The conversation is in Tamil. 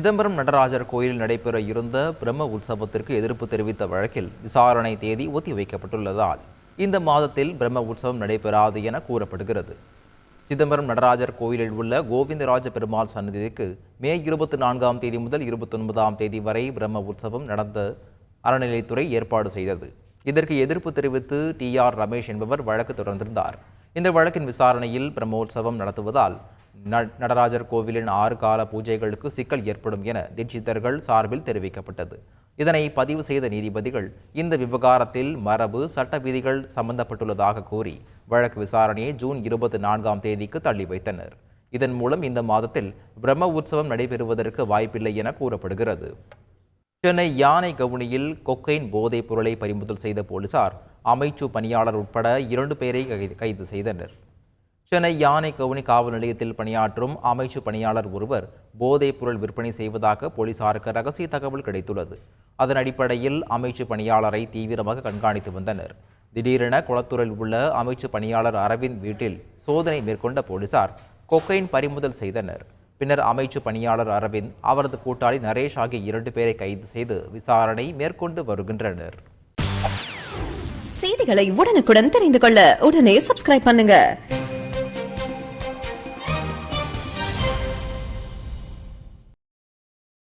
சிதம்பரம் நடராஜர் கோயிலில் நடைபெற இருந்த பிரம்ம உற்சவத்திற்கு எதிர்ப்பு தெரிவித்த வழக்கில் விசாரணை தேதி ஒத்திவைக்கப்பட்டுள்ளதால் இந்த மாதத்தில் பிரம்ம உற்சவம் நடைபெறாது என கூறப்படுகிறது. சிதம்பரம் நடராஜர் கோயிலில் உள்ள கோவிந்தராஜ பெருமாள் சன்னதிக்கு மே இருபத்தி நான்காம் தேதி முதல் இருபத்தி ஒன்பதாம் தேதி வரை பிரம்ம உற்சவம் நடந்த அறநிலைத்துறை ஏற்பாடு செய்தது. இதற்கு எதிர்ப்பு தெரிவித்து டி ஆர் ரமேஷ் என்பவர் வழக்கு தொடர்ந்திருந்தார். இந்த வழக்கின் விசாரணையில் பிரம்மோற்சவம் நடத்துவதால் நடராஜர் கோவிலின் ஆறு கால பூஜைகளுக்கு சிக்கல் ஏற்படும் என தீட்சிதர்கள் சார்பில் தெரிவிக்கப்பட்டது. இதனை பதிவு செய்த நீதிபதிகள் இந்த விவகாரத்தில் மரபு சட்ட விதிகள் சம்பந்தப்பட்டுள்ளதாக கூறி வழக்கு விசாரணையை ஜூன் இருபத்தி நான்காம் தேதிக்கு தள்ளி வைத்தனர். இதன் மூலம் இந்த மாதத்தில் பிரம்ம உற்சவம் நடைபெறுவதற்கு வாய்ப்பில்லை என கூறப்படுகிறது. சென்னை யானை கவுனியில் கொக்கைன் போதைப் பொருளை பறிமுதல் செய்த போலீசார் அமைச்சு பணியாளர் உட்பட இரண்டு பேரை கைது- கைது செய்தனர். சென்னை யானை கவுனி காவல் நிலையத்தில் பணியாற்றும் அமைச்சு பணியாளர் ஒருவர் போதைப் பொருள் விற்பனை செய்வதாக போலீசாருக்கு ரகசிய தகவல் கிடைத்துள்ளது. அதன் அடிப்படையில் அமைச்சு பணியாளரை தீவிரமாக கண்காணித்து வந்தனர். திடீரென குளத்தூரில் உள்ள அமைச்சு பணியாளர் அரவிந்த் வீட்டில் சோதனை மேற்கொண்ட போலீசார் கொக்கைன் பறிமுதல் செய்தனர். பின்னர் அமைச்சு பணியாளர் அரவிந்த் அவரது கூட்டாளி நரேஷ் ஆகிய இரண்டு பேரை கைது செய்து விசாரணை மேற்கொண்டு வருகின்றனர். செய்திகளை உடனுக்குடன் தெரிந்து கொள்ள உடனே சப்ஸ்கிரைப் பண்ணுங்க.